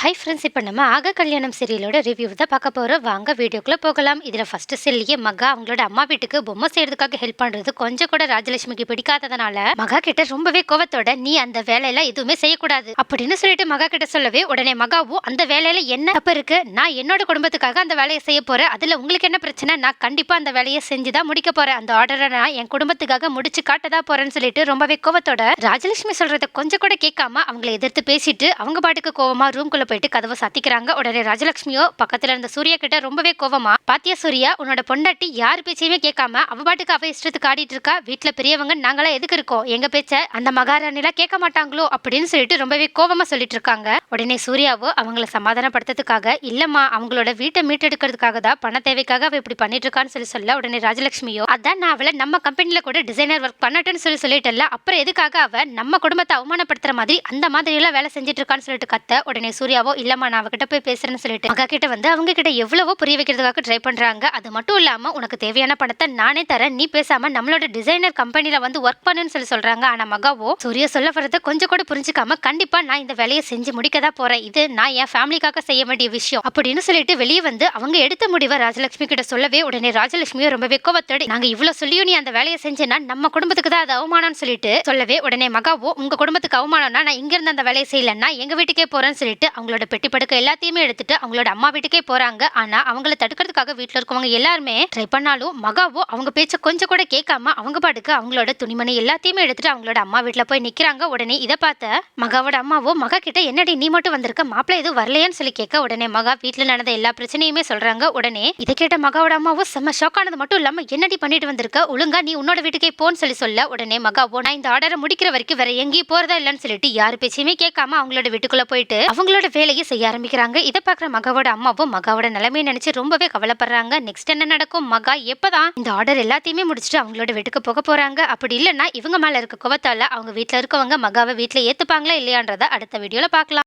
Hi friends இப்போ நம்ம ஆக கல்யாணம் சீரியலோட ரிவ்யூ தான் பார்க்க போகிறோம் வாங்க வீடியோக்குள்ளே போகலாம். இதில் ஃபஸ்ட்டு செல்லியே மகா அவங்களோட அம்மா வீட்டுக்கு பொம்மை செய்யறதுக்காக ஹெல்ப் பண்ணுறது கொஞ்சம் கூட ராஜலட்சுமிக்கு பிடிக்காததுனால மகா கிட்ட ரொம்பவே கோவத்தோட நீ அந்த வேலையெல்லாம் எதுவுமே செய்யக்கூடாது. அப்படின்னு சொல்லிட்டு மகா கிட்ட சொல்லவே உடனே மகாவும் அந்த வேலையில என்ன தப்பு இருக்கு? நான் என்னோட குடும்பத்துக்காக அந்த வேலையை செய்ய போறேன். அதில் உங்களுக்கு என்ன பிரச்சனை? நான் கண்டிப்பாக அந்த வேலையை செஞ்சு தான் முடிக்க போறேன். அந்த ஆர்டரை நான் என் குடும்பத்துக்காக முடிச்சு காட்டதா போறேன்னு சொல்லிட்டு ரொம்பவே கோவத்தோட ராஜலட்சுமி சொல்கிறத கொஞ்சம் கூட கேட்காம அவங்களை எதிர்த்து பேசிட்டு அவங்க பாட்டுக்கு கோவமா ரூம்குள்ள போயிட்டு கதவை சாத்திக்கிறாங்க. உடனே ராஜலட்சுமியோ பக்கத்துல இருந்த சூர்யா கிட்ட ரொம்பவே கோவமா பாத்தியா சூர்யா உன்னோட பொண்டாட்டி யார் பேச்சையுமே கேட்காம அவ பாட்டுக்கு அவ இஷ்டத்துக்கு ஆடிட்டு இருக்கா? வீட்டுல பெரியவங்க நாங்களா எதுக்கு இருக்கோம்? எங்க பேச்ச அந்த மகாராணிலாம் கேட்க மாட்டாங்களோ? அப்படின்னு சொல்லிட்டு ரொம்பவே கோவமா சொல்லிட்டு இருக்காங்க. உடனே சூர்யாவோ அவங்கள சமாதானப்படுத்துறதுக்காக இல்லம்மா அவங்களோட வீட்டை மீட்டெடுக்கிறதுக்காக தான் பண தேவைக்காக அவ இப்படி பண்ணிட்டு இருக்கான்னு சொல்லி சொல்ல. உடனே ராஜலட்சுமியோ அதான் நான் அவளை நம்ம கம்பெனில கூட டிசைனர் ஒர்க் பண்ணட்டேன்னு சொல்லி சொல்லிட்டல அப்புறம் எதுக்காக அவ நம்ம குடும்பத்தை அவமானப்படுத்துற மாதிரி அந்த மாதிரி எல்லாம் வேலை செஞ்சுட்டு இருக்கான்னு சொல்லிட்டு கத்த. உடனே சூர்யா சூர்யாவோ இல்லம்மா நான் அவகிட்ட போய் பேசுறேன்னு சொல்லிட்டு மகா கிட்ட வந்து அவங்க கிட்ட எவ்வளவோ புரிய வைக்கிறதுக்காக ட்ரை பண்றாங்க. அது மட்டும் இல்லாம உனக்கு தேவையான பணத்தை நானே தரேன். நீ பேசாம நம்மளோட டிசைனர் கம்பெனில வந்து ஒர்க் பண்ணுன்னு சொல்லி சொல்றாங்க. ஆனா மகாவோ சூரிய சொல்ல வரத கொஞ்சம் கூட புரிஞ்சுக்காம கண்டிப்பா நான் இந்த வேலையை செஞ்சு முடிக்க தான் போறேன். இது நான் என் ஃபேமிலிக்காக செய்ய வேண்டிய விஷயம் அப்படின்னு சொல்லிட்டு வெளியே வந்து அவங்க எடுத்த முடிவை ராஜலட்சுமி கிட்ட சொல்லவே உடனே ராஜலட்சுமியும் ரொம்பவே கோவத்தோடு நாங்க இவ்வளவு சொல்லியும் நீ அந்த வேலையை செஞ்சேன்னா நம்ம குடும்பத்துக்கு தான் அது அவமானம்னு சொல்லிட்டு சொல்லவே உடனே மகாவோ உங்க குடும்பத்துக்கு அவமானம்னா நான் இங்க இருந்து அந்த வேலையை செய்யலன்னா எங்க வீட்டுக்கே போறேன்னு சொல்லிட்டு அவங்க அவங்களோட பெட்டி படுக்க எல்லாத்தையுமே எடுத்துட்டு அவங்களோட அம்மா வீட்டுக்கே போறாங்க. ஆனா அவங்கள தடுக்கிறதுக்காக வீட்டுல இருக்கவங்க எல்லாருமே ட்ரை பண்ணாலும் மகாவோ அவங்க பேச்ச கொஞ்சம் கூட கேட்காம அவங்க பாட்டுக்கு அவங்களோட துணிமணி எல்லாத்தையுமே எடுத்துட்டு அவங்களோட அம்மா வீட்டுல போய் நிக்கிறாங்க. உடனே இதை பார்த்த மகாவோட அம்மாவோ மகா கிட்ட என்னடி நீ மட்டும் வந்திருக்க? மாப்பிள்ள எதுவும் வரலையான்னு சொல்லி கேட்க உடனே மகா வீட்டுல நடந்த எல்லா பிரச்சனையுமே சொல்றாங்க. உடனே இதை கேட்ட மகாவோட அம்மாவோ செம்ம ஷாக் ஆனது மட்டும் இல்லாம என்னடி பண்ணிட்டு வந்திருக்க? ஒழுங்கா நீ உன்னோட வீட்டுக்கே போன்னு சொல்லி சொல்ல. உடனே மகாவோ நான் இந்த ஆர்டரை முடிக்கிற வரைக்கும் வேற எங்கேயும் போறதா இல்லைன்னு சொல்லிட்டு யார் பேச்சையுமே கேட்காம அவங்களோட வீட்டுக்குள்ள போயிட்டு அவங்களோட வேலையை செய்ய ஆரம்பிக்கிறாங்க. இதை பார்க்குற மகாவோட அம்மாவும் மகாவோட நிலைமையை நினைச்சு ரொம்பவே கவலைப்படுறாங்க. நெக்ஸ்ட் என்ன நடக்கும்? மகா எப்போதான் இந்த ஆர்டர் எல்லாத்தையுமே முடிச்சுட்டு அவங்களோட வீட்டுக்கு போக போகிறாங்க அப்படி இல்லைன்னா இவங்க மேலே இருக்க குவத்தால் அவங்க வீட்டில் இருக்கவங்க மகாவை வீட்டில் ஏற்றுப்பாங்களா இல்லையான்றதை அடுத்த வீடியோவில் பார்க்கலாம்.